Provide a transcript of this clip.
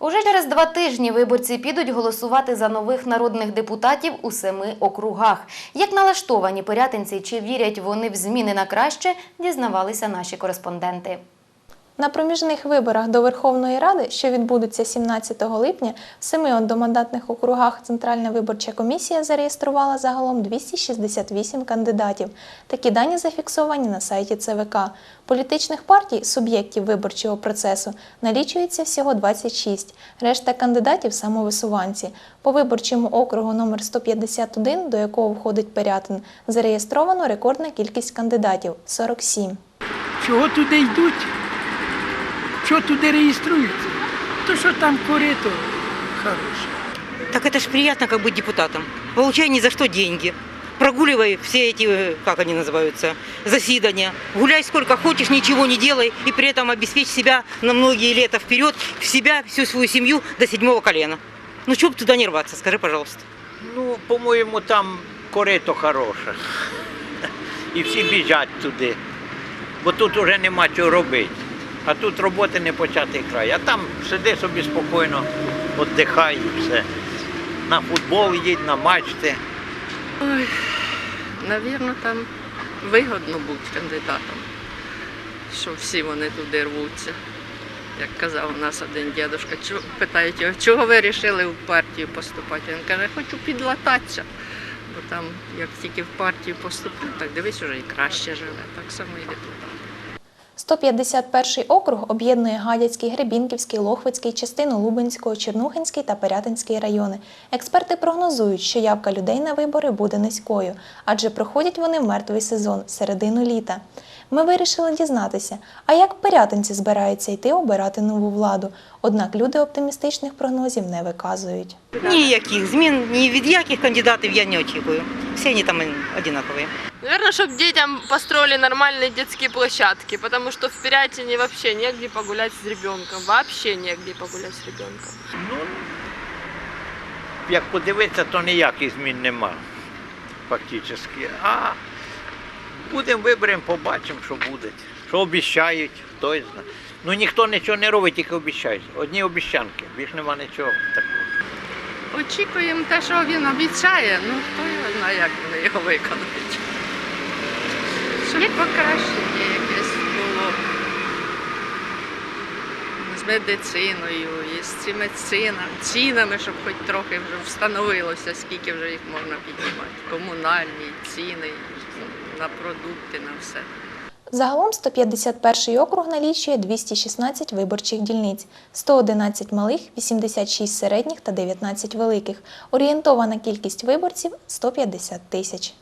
Уже через два тижні виборці підуть голосувати за нових народних депутатів у семи округах. Як налаштовані порятинці чи вірять вони в зміни на краще, дізнавалися наші кореспонденти. На проміжних виборах до Верховної Ради, що відбудуться 17 липня, в семи одномандатних округах Центральна виборча комісія зареєструвала загалом 268 кандидатів. Такі дані зафіксовані на сайті ЦВК. Політичних партій, суб'єктів виборчого процесу, налічується всього 26. Решта кандидатів самовисуванці. По виборчому округу номер 151, до якого входить Пирятин, зареєстровано рекордна кількість кандидатів 47. Чого туди йдуть? Чого туди реєструються? То що там корито хороше. Так это ж приятно, как быть депутатом. Получай ни за что деньги. Прогуливай все эти, э, как они называются, заседания. Гуляй сколько хочешь, ничего не делай. И при этом обеспечь себя на многие лета вперед, в себя, всю свою семью до седьмого колена. Ну, чего бы туда не рваться, скажи, пожалуйста. Ну, по-моєму, там корито хороше. І всі біжать туди. Бо тут вже нема чого робити. А тут роботи не початий край. А там сиди собі спокійно, віддихай і все. На футбол їдь, на матчі. Навірно, там вигодно бути кандидатом, що всі вони туди рвуться. Як казав у нас один дідусь, питають його, чого ви вирішили в партію поступати? Він каже, хочу підлататися. Бо там, як тільки в партію поступлю, так дивись, уже і краще живе. Так само і депутат. 151 округ об'єднує Гадяцький, Гребінківський, Лохвицький, частину Лубенського, Чернухинський та Пирятинський райони. Експерти прогнозують, що явка людей на вибори буде низькою, адже проходять вони мертвий сезон середину літа. Ми вирішили дізнатися, а як пирятинці збираються йти обирати нову владу. Однак люди оптимістичних прогнозів не виказують. Ніяких змін, ні від яких кандидатів я не очікую. Всі вони там одинакові. Наверное, чтобы детям построили нормальные детские площадки, потому что в Пирятине вообще негде погулять с ребенком. Вообще негде погулять с ребенком. Ну, як подивитися, то ніяких змін нема. Фактично. А будемо виберемо, побачимо, що буде. Що обіцяють, хто знає. Ну ніхто нічого не робить, тільки обіцяють. Одні обіцянки, більш нема нічого такого. Очікуємо те, що він обіцяє, ну хто його знає, як вони його виконують. Щоб покращення якесь було з медициною, і з цими цінами, цінами, щоб хоч трохи вже встановилося, скільки вже їх можна піднімати. Комунальні ціни на продукти, на все. Загалом 151 округ налічує 216 виборчих дільниць, 111 малих, 86 середніх та 19 великих. Орієнтована кількість виборців 150 тисяч.